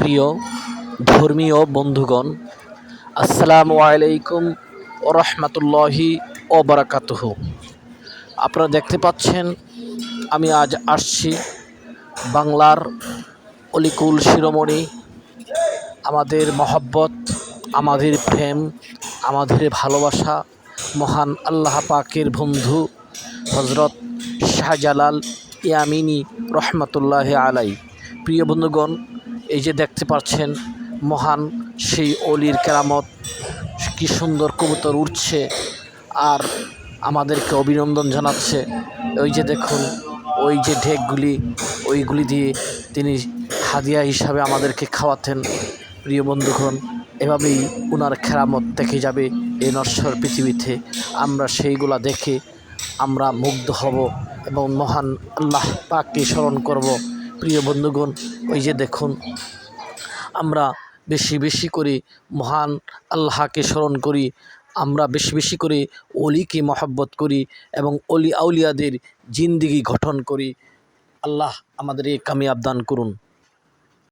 প্রিয় ধর্মীয় বন্ধুগণ, আসসালামু আলাইকুম ও রহমতুল্লাহি ও বারাকাতুহ। আপনারা দেখতে পাচ্ছেন, আমি আজ আসছি বাংলার অলিকুল শিরোমণি, আমাদের মহব্বত, আমাদের প্রেম, আমাদের ভালোবাসা, মহান আল্লাহ পাকের বন্ধু হজরত শাহজালাল ইয়ামিনী রহমতুল্লাহ আলাই প্রিয় বন্ধুগণ এই যে দেখতে পাচ্ছেন মহান সেই অলির কেরামত, কি সুন্দর কবুতর উঠছে আর আমাদেরকে অভিনন্দন জানাচ্ছে। ওই যে দেখুন, ওই যে ঢেকগুলি, ওইগুলি দিয়ে তিনি হাদিয়া হিসাবে আমাদেরকে খাওয়াতেন। প্রিয় বন্ধুগণ, এভাবেই ওনার খেরামত দেখে যাবে এই নশ্বর পৃথিবীতে। আমরা সেইগুলা দেখে আমরা মুগ্ধ হব এবং মহান আল্লাহ পাককে স্মরণ করব। প্রিয় বন্ধুগণ, ওই যে দেখুন, আমরা বেশি বেশি করে মহান আল্লাহকে স্মরণ করি, আমরা বেশি বেশি করে অলিকে মহব্বত করি এবং অলি আউলিয়াদের জিন্দিগি গঠন করি। আল্লাহ আমাদের এই কামিয়াব দান করুন।